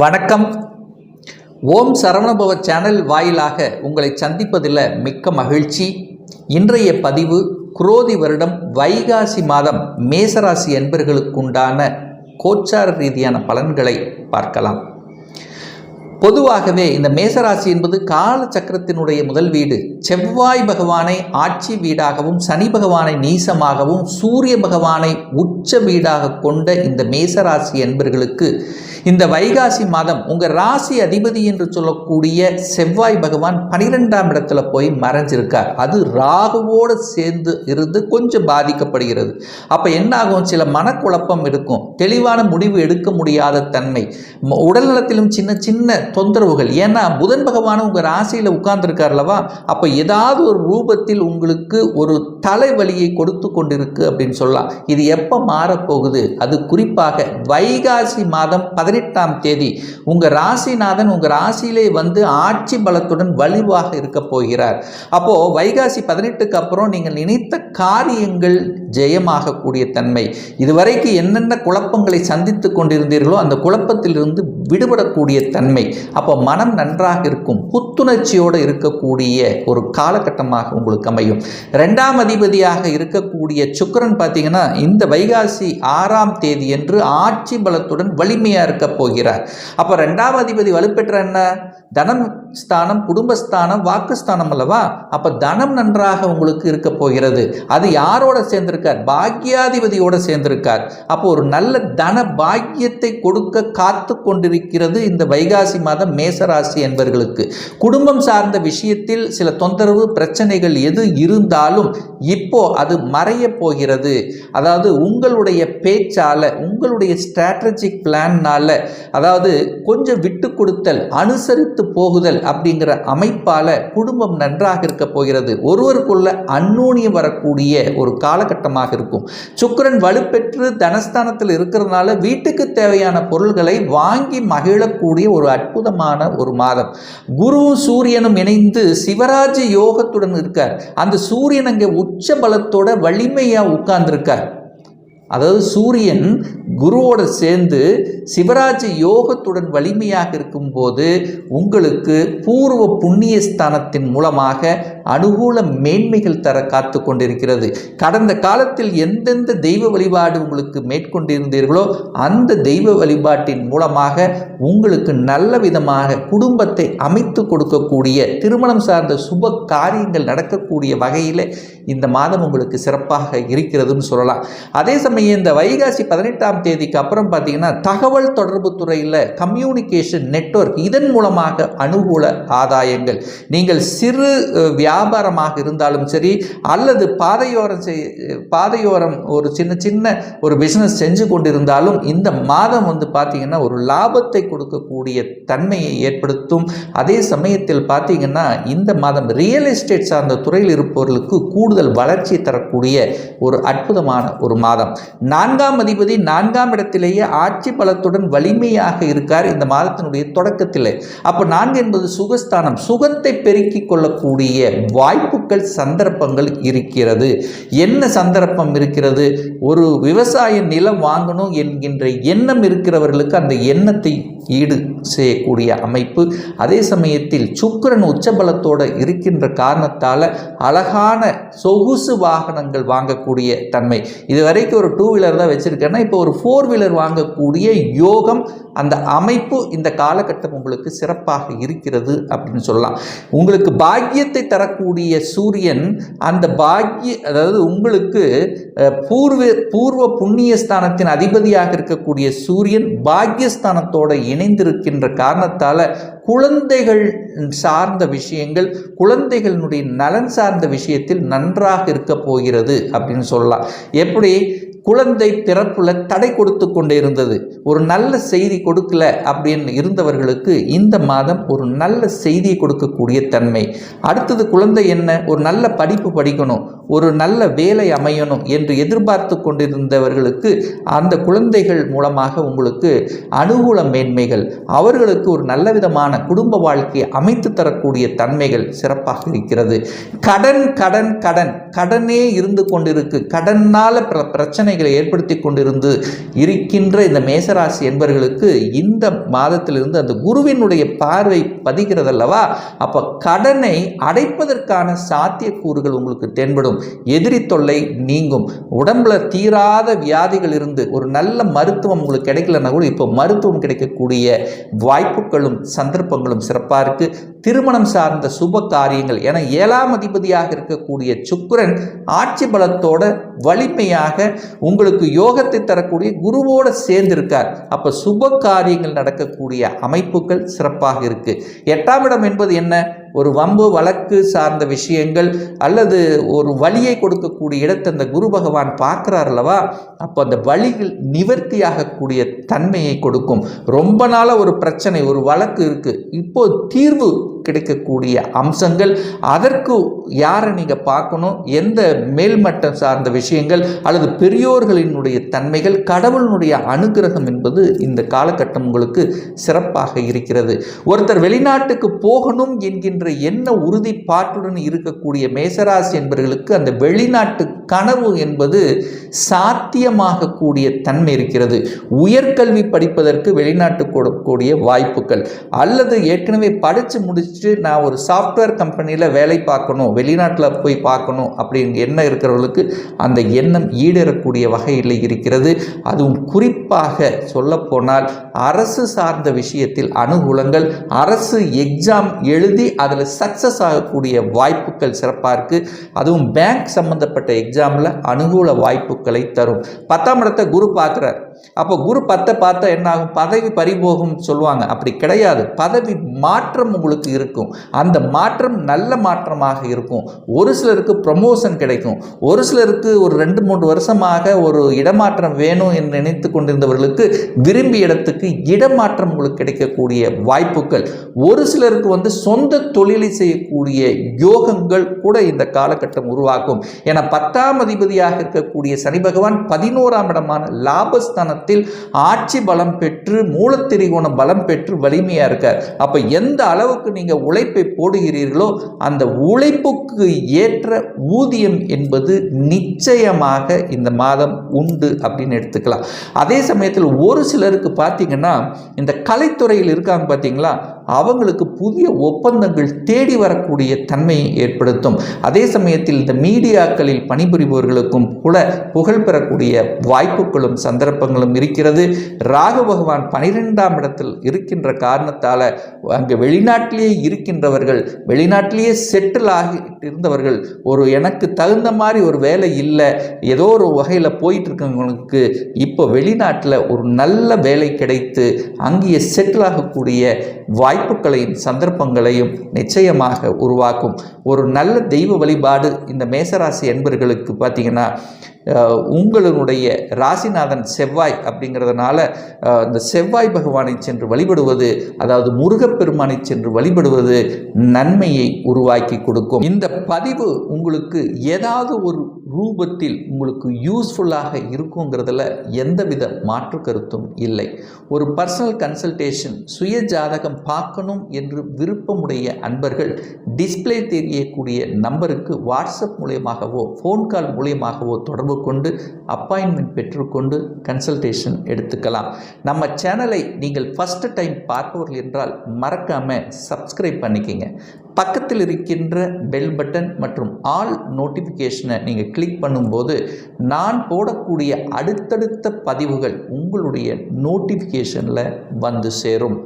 வணக்கம். ஓம் சரவணபவ சேனல் வாயிலாக உங்களை சந்திப்பதில் மிக்க மகிழ்ச்சி. இன்றைய பதிவு குரோதி வருடம் வைகாசி மாதம் மேசராசி என்பர்களுக்குண்டான கோச்சார ரீதியான பலன்களை பார்க்கலாம். பொதுவாகவே இந்த மேசராசி என்பது கால சக்கரத்தினுடைய முதல் வீடு. செவ்வாய் பகவானை ஆட்சி வீடாகவும் சனி பகவானை நீசமாகவும் சூரிய பகவானை உச்ச வீடாக கொண்ட இந்த மேசராசி என்பர்களுக்கு இந்த வைகாசி மாதம் உங்கள் ராசி அதிபதி என்று சொல்லக்கூடிய செவ்வாய் பகவான் பனிரெண்டாம் இடத்துல போய் மறைஞ்சிருக்கார். அது ராகுவோடு சேர்ந்து இருந்து கொஞ்சம் பாதிக்கப்படுகிறது. அப்போ என்னாகும்? சில மனக்குழப்பம் இருக்கும். தெளிவான முடிவு எடுக்க முடியாத தன்மை. உடல்நலத்திலும் சின்ன சின்ன தொந்தரவுகள். ஏன்னா புதன் பகவான் உங்கள் ராசியில் உட்கார்ந்துருக்கார்லவா அப்போ ஏதாவது ஒரு ரூபத்தில் உங்களுக்கு ஒரு தலைவலியை கொடுத்து கொண்டிருக்கு அப்படின்னு சொல்லலாம். இது எப்போ மாறப்போகுது? அது குறிப்பாக வைகாசி மாதம் பதினெட்டாம் தேதி உங்கள் ராசிநாதன் உங்கள் ராசியிலே வந்து ஆட்சி பலத்துடன் வலுவாக இருக்க போகிறார். அப்போது வைகாசி பதினெட்டுக்கு அப்புறம் நீங்கள் நினைத்த காரியங்கள் ஜெயமாகக்கூடிய தன்மை. இதுவரைக்கு என்னென்ன குழப்பங்களை சந்தித்து கொண்டிருந்தீர்களோ அந்த குழப்பத்திலிருந்து விடுபடக்கூடிய தன்மை. அப்போ மனம் நன்றாக இருக்கும் புத்துணர்ச்சியோடு இருக்கக்கூடிய ஒரு காலகட்டமாக உங்களுக்கு அமையும். ரெண்டாம் அதிபதியாக இருக்கக்கூடிய சுக்கிரன் பார்த்தீங்கன்னா இந்த வைகாசி ஆறாம் தேதி என்று ஆட்சி பலத்துடன் வலிமையாக இருக்க போகிறார். அப்போ ரெண்டாம் அதிபதி வலுப்பெற்ற என்ன? தனம் ஸ்தானம் குடும்பஸ்தானம் வாக்குஸ்தானம் அல்லவா? அப்போ தனம் நன்றாக உங்களுக்கு இருக்க போகிறது. அது யாரோட சேர்ந்திருக்கார்? பாக்கியாதிபதியோட சேர்ந்திருக்கார். அப்போ ஒரு நல்ல தன பாக்கியத்தை கொடுக்க காத்து கொண்டிருக்கிறது இந்த வைகாசி மாதம் மேசராசி என்பவர்களுக்கு குடும்பம் சார்ந்த விஷயத்தில் சில தொந்தரவு பிரச்சனைகள் எது இருந்தாலும் இப்போ அது மறைய போகிறது. அதாவது உங்களுடைய பேச்சால உங்களுடைய ஸ்ட்ராட்டஜிக் பிளான்னால அதாவது கொஞ்சம் விட்டு கொடுத்தல் அனுசரித்து போகுதல் அப்படிங்கிற அமைப்பால் குடும்பம் நன்றாக இருக்க போகிறது. ஒருவருக்குள்ள அந்நூனியம் வரக்கூடிய ஒரு காலகட்டமாக இருக்கும். சுக்கரன் வலுப்பெற்று தனஸ்தானத்தில் இருக்கிறதுனால வீட்டுக்கு தேவையான பொருள்களை வாங்கி மகிழக்கூடிய ஒரு அற்புதமான ஒரு மாதம். குருவும் சூரியனும் இணைந்து சிவராஜ யோகத்துடன் இருக்கார். அந்த சூரியன் அங்கே உச்ச பலத்தோட வலிமையாக உட்கார்ந்துருக்கார். அதாவது சூரியன் குருவோடு சேர்ந்து சிவராஜ யோகத்துடன் வலிமையாக இருக்கும்போது உங்களுக்கு பூர்வ புண்ணிய ஸ்தானத்தின் மூலமாக அனுகூல மேன்மைகள் தர காத்து கொண்டிருக்கிறது. கடந்த காலத்தில் எந்தெந்த தெய்வ வழிபாடு உங்களுக்கு மேற்கொண்டிருந்தீர்களோ அந்த தெய்வ வழிபாட்டின் மூலமாக உங்களுக்கு நல்ல விதமாக குடும்பத்தை அமைத்து கொடுக்கக்கூடிய திருமணம் சார்ந்த சுப காரியங்கள் நடக்கக்கூடிய வகையில் இந்த மாதம் உங்களுக்கு சிறப்பாக இருக்கிறதுன்னு சொல்லலாம். அதே சமயம் இந்த வைகாசி பதினெட்டாம் தேதிக்கு அப்புறம் பார்த்தீங்கன்னா தகவல் தொடர்பு துறையில் கம்யூனிகேஷன் நெட்வொர்க் இதன் மூலமாக அனுகூல ஆதாயங்கள். நீங்கள் சிறு வியாபாரமாக இருந்தாலும் சரி அல்லது பாதையோரம் செய் பாதையோரம் ஒரு சின்ன சின்ன ஒரு பிஸ்னஸ் செஞ்சு கொண்டிருந்தாலும் இந்த மாதம் வந்து பார்த்தீங்கன்னா ஒரு லாபத்தை கொடுக்கக்கூடிய தன்மையை ஏற்படுத்தும். அதே சமயத்தில் பார்த்தீங்கன்னா இந்த மாதம் ரியல் எஸ்டேட் சார்ந்த துறையில் இருப்பவர்களுக்கு கூடுதல் வளர்ச்சி தரக்கூடிய ஒரு அற்புதமான ஒரு மாதம். நான்காம் அதிபதி நான்காம் இடத்திலேயே ஆட்சி பலத்துடன் வலிமையாக இருக்கார் இந்த மாதத்தினுடைய தொடக்கத்தில். அப்போ நான்கு என்பது சுகஸ்தானம். சுகத்தை பெருக்கிக் கொள்ளக்கூடிய வாய்ப்புகள் சந்தர்ப்பங்கள் இருக்கிறது. என்ன சந்தர்ப்பம் இருக்கிறது? ஒரு விவசாய நிலம் வாங்கணும் என்கின்ற எண்ணம் இருக்கிறவர்களுக்கு அந்த எண்ணத்தை ஈடு செய்யக்கூடிய அமைப்பு. அதே சமயத்தில் சுக்கரன் உச்சபலத்தோடு இருக்கின்ற காரணத்தால் அழகான சொகுசு வாகனங்கள் வாங்கக்கூடிய தன்மை. இது வரைக்கும் ஒரு டூ வீலர் தான் வச்சுருக்கேன்னா இப்போ ஒரு ஃபோர் வீலர் வாங்கக்கூடிய யோகம் அந்த அமைப்பு இந்த காலகட்டம் உங்களுக்கு சிறப்பாக இருக்கிறது அப்படின்னு சொல்லலாம். உங்களுக்கு பாக்கியத்தை தர வரக்கூடிய சூரியன் அந்த பாக்கிய அதாவது உங்களுக்கு பூர்வ பூர்வ புண்ணிய ஸ்தானத்தின் அதிபதியாக இருக்கக்கூடிய சூரியன் பாக்கியஸ்தானத்தோட இணைந்திருக்கின்ற காரணத்தால் குழந்தைகள் சார்ந்த விஷயங்கள் குழந்தைகளினுடைய நலன் சார்ந்த விஷயத்தில் நன்றாக இருக்க போகிறது அப்படின்னு சொல்லலாம். எப்படி? குழந்தை பிறப்புல தடை கொடுத்து கொண்டே இருந்தது. ஒரு நல்ல செய்தி கொடுக்கல அப்படின்னு இருந்தவர்களுக்கு இந்த மாதம் ஒரு நல்ல செய்தியை கொடுக்கக்கூடிய தன்மை. அடுத்தது குழந்தை என்ன? ஒரு நல்ல படிப்பு படிக்கணும் ஒரு நல்ல வேலை அமையணும் என்று எதிர்பார்த்து கொண்டிருந்தவர்களுக்கு அந்த குழந்தைகள் மூலமாக உங்களுக்கு அனுகூல மேன்மைகள் அவர்களுக்கு ஒரு நல்ல விதமான குடும்ப வாழ்க்கையை அமைத்து தரக்கூடிய தன்மைகள் சிறப்பாக இருக்கிறது. கடன் கடன் கடன். கடனே இருந்து கொண்டிருக்கு. கடனால் பிர பிரச்சனைகளை ஏற்படுத்தி கொண்டிருந்து இருக்கின்ற இந்த மேசராசி என்பவர்களுக்கு இந்த மாதத்திலிருந்து அந்த குருவினுடைய பார்வை பதிகிறது அல்லவா அப்போ கடனை அடைப்பதற்கான சாத்தியக்கூறுகள் உங்களுக்கு தென்படும். எதிரி தொல்லை நீங்கும். உடம்புல தீராத வியாதிகள் இருந்து ஒரு நல்ல மருத்துவம் உங்களுக்கு கிடைக்கலன்னா கூட இப்போ மருத்துவம் கிடைக்கக்கூடிய வாய்ப்புகளும் சந்தர்ப்பங்களும் சிறப்பாக இருக்குது திருமணம் சார்ந்த சுப காரியங்கள். என ஏழாம் அதிபதியாக இருக்கக்கூடிய சுக்கிரன் ஆட்சி பலத்தோட வலிமையாக உங்களுக்கு யோகத்தை தரக்கூடிய குருவோட சேர்ந்திருக்கார். அப்போ சுப காரியங்கள் நடக்கக்கூடிய அமைப்புகள் சிறப்பாக இருக்கு. எட்டாம் இடம் என்பது என்ன? ஒரு வம்பு வழக்கு சார்ந்த விஷயங்கள் அல்லது ஒரு வழியை கொடுக்கக்கூடிய இடத்தை அந்த குரு பகவான் பார்க்குறார் அல்லவா? அப்போ அந்த வழிகள் நிவர்த்தியாகக்கூடிய தன்மையை கொடுக்கும். ரொம்ப நாளாக ஒரு பிரச்சனை ஒரு வழக்கு இருக்குது இப்போ தீர்வு கிடைக்கக்கூடிய அம்சங்கள் அதற்கு யாரை நீங்கள் பார்க்கணும் எந்த மேல்மட்டம் சார்ந்த விஷயங்கள் அல்லது பெரியோர்களினுடைய தன்மைகள் கடவுளினுடைய அனுகிரகம் என்பது இந்த காலகட்டம் உங்களுக்கு சிறப்பாக இருக்கிறது. ஒருத்தர் வெளிநாட்டுக்கு போகணும் என்கின்ற என்ன உறுதிப்பாட்டுடன் இருக்கக்கூடிய மேசராசி என்பவர்களுக்கு அந்த வெளிநாட்டு கனவு என்பது சாத்தியமாகக்கூடிய தன்மை இருக்கிறது. உயர்கல்வி படிப்பதற்கு வெளிநாட்டு கொடுக்கக்கூடிய வாய்ப்புகள். அல்லது ஏற்கனவே படித்து முடிச்சுட்டு நான் ஒரு சாஃப்ட்வேர் கம்பெனியில் வேலை பார்க்கணும் வெளிநாட்டில் போய் பார்க்கணும் அப்படின்னு எண்ணம் இருக்கிறவர்களுக்கு அந்த எண்ணம் ஈடேறக்கூடிய வகையில் இருக்கிறது. அதுவும் குறிப்பாக சொல்லப்போனால் அரசு சார்ந்த விஷயத்தில் அனுகூலங்கள் அரசு எக்ஸாம் எழுதி அதில் சக்ஸஸ் ஆகக்கூடிய வாய்ப்புகள் சிறப்பாக இருக்குது அதுவும் பேங்க் சம்மந்தப்பட்ட எக்ஸாமில் அனுகூல வாய்ப்புகளை தரும். பத்தாம் இடத்தை குரு பார்க்குறார். அப்போ குரு பத்தை பார்த்தா என்ன ஆகும் பதவி பறிபோகும் சொல்லுவாங்க. அப்படி கிடையாது. பதவி மாற்றம் உங்களுக்கு இருக்கும். அந்த மாற்றம் நல்ல மாற்றமாக இருக்கும். ஒரு சிலருக்கு ப்ரமோஷன் கிடைக்கும். ஒரு சிலருக்கு ஒரு ரெண்டு மூன்று வருஷமாக ஒரு இடமாற்றம் வேணும் என்று நினைத்து கொண்டிருந்தவர்களுக்கு விரும்பிய இடத்துக்கு இடமாற்றம் உங்களுக்கு கிடைக்கக்கூடிய வாய்ப்புகள். ஒரு சிலருக்கு வந்து சொந்த தொழிலை செய்யக்கூடிய யோகங்கள் கூட இந்த காலகட்டம் உருவாக்கும். என பத்தாம் அதிபதியாக இருக்கக்கூடிய சனி பகவான் பதினோராம் இடமான ஸ்தானத்தில் ஆட்சி பலம் பெற்று மூலத்திரிகோண பலம் பெற்று வலிமையாக இருக்கார். அப்போ எந்த அளவுக்கு நீங்கள் உழைப்பை போடுகிறீர்களோ அந்த உழைப்புக்கு ஏற்ற ஊதியம் என்பது நிச்சயமாக இந்த மாதம் உண்டு அப்படின்னு எடுத்துக்கலாம். அதே சமயத்தில் ஒரு சிலருக்கு பார்த்தீங்கன்னா இந்த கலைத்துறையில் இருக்காங்க பார்த்தீங்களா அவங்களுக்கு புதிய ஒப்பந்தங்கள் தேடி வரக்கூடிய தன்மையை ஏற்படுத்தும். அதே சமயத்தில் இந்த மீடியாக்களில் பணிபுரிபவர்களுக்கும் கூட புகழ் பெறக்கூடிய வாய்ப்புகளும் சந்தர்ப்பங்களும் இருக்கிறது. ராகு பகவான் பனிரெண்டாம் இடத்தில் இருக்கின்ற காரணத்தால் அங்கே வெளிநாட்டிலேயே இருக்கின்றவர்கள் வெளிநாட்டிலேயே செட்டில் ஆகி இருந்தவர்கள் ஒரு எனக்கு தகுந்த மாதிரி ஒரு வேலை இல்லை ஏதோ ஒரு வகையில் போயிட்டு இருக்கவங்களுக்கு இப்போ வெளிநாட்டில் ஒரு நல்ல வேலை கிடைத்து அங்கேயே செட்டில் ஆகக்கூடிய வாய்ப்பு வாய்ப்புகளையும் சந்தர்ப்பங்களையும் நிச்சயமாக உருவாக்கும். ஒரு நல்ல தெய்வ வழிபாடு இந்த மேசராசி என்பர்களுக்கு பார்த்தீங்கன்னா உங்களுடைய ராசிநாதன் செவ்வாய் அப்படிங்கிறதுனால இந்த செவ்வாய் பகவானை சென்று வழிபடுவது அதாவது முருகப்பெருமானை சென்று வழிபடுவது நன்மையை உருவாக்கி கொடுக்கும். இந்த பதிவு உங்களுக்கு ஏதாவது ஒரு ரூபத்தில் உங்களுக்கு யூஸ்ஃபுல்லாக இருக்குங்கிறதுல எந்தவித மாற்று கருத்தும் இல்லை. ஒரு பர்சனல் கன்சல்டேஷன் சுய ஜாதகம் பார்க்கணும் என்று விருப்பமுடைய அன்பர்கள் டிஸ்ப்ளே தெரியக்கூடிய நம்பருக்கு வாட்ஸ்அப் மூலியமாகவோ ஃபோன் கால் மூலியமாகவோ தொடர்பு கொண்டு அப்பாயின்மெண்ட் பெற்றுக்கொண்டு கன்சல்டேஷன் எடுத்துக்கலாம். நம்ம சேனலை நீங்கள் ஃபஸ்ட்டு டைம் பார்ப்பவர்கள் என்றால் மறக்காமல் சப்ஸ்கிரைப் பண்ணிக்கிங்க. பக்கத்தில் இருக்கின்ற பெல் பட்டன் மற்றும் ஆல் நோட்டிஃபிகேஷனை நீங்கள் கிளிக் பண்ணும்போது நான் போடக்கூடிய அடுத்தடுத்த பதிவுகள் உங்களுடைய நோட்டிஃபிகேஷனில் வந்து சேரும்.